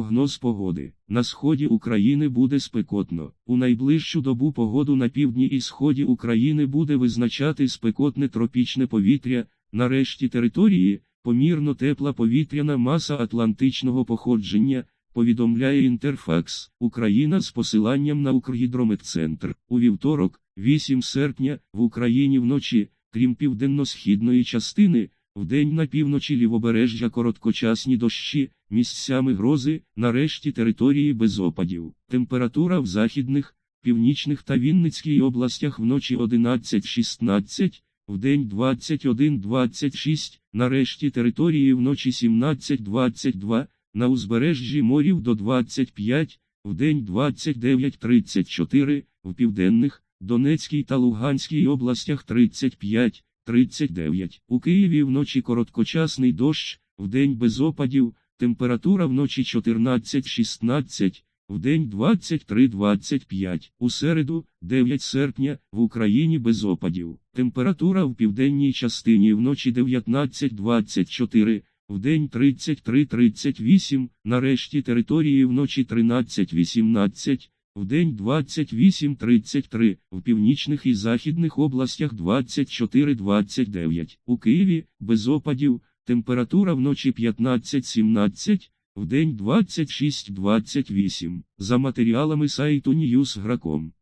Прогноз погоди. На сході України буде спекотно. У найближчу добу погоду на півдні і сході України буде визначати спекотне тропічне повітря, на решті території помірно тепла повітряна маса атлантичного походження, повідомляє Інтерфакс, Україна з посиланням на Укргідрометцентр. У вівторок, 8 серпня, в Україні вночі, крім південно-східної частини, вдень на півночі лівобережжя короткочасні дощі, місцями грози, на решті території без опадів. Температура в західних, північних та Вінницькій областях вночі 11-16, вдень 21-26, на решті території вночі 17-22, на узбережжі морів до 25, вдень 29-34, в південних, Донецькій та Луганській областях 35, 39. У Києві вночі короткочасний дощ, вдень без опадів, температура вночі 14-16, вдень 23-25. У середу, 9 серпня, в Україні без опадів. Температура в південній частині вночі 19-24, вдень 33-38, на решті території вночі 13-18, вдень 28-33, в північних і західних областях 24-29. У Києві, без опадів, температура вночі 15-17, вдень 26-28. За матеріалами сайту Newsgrakом.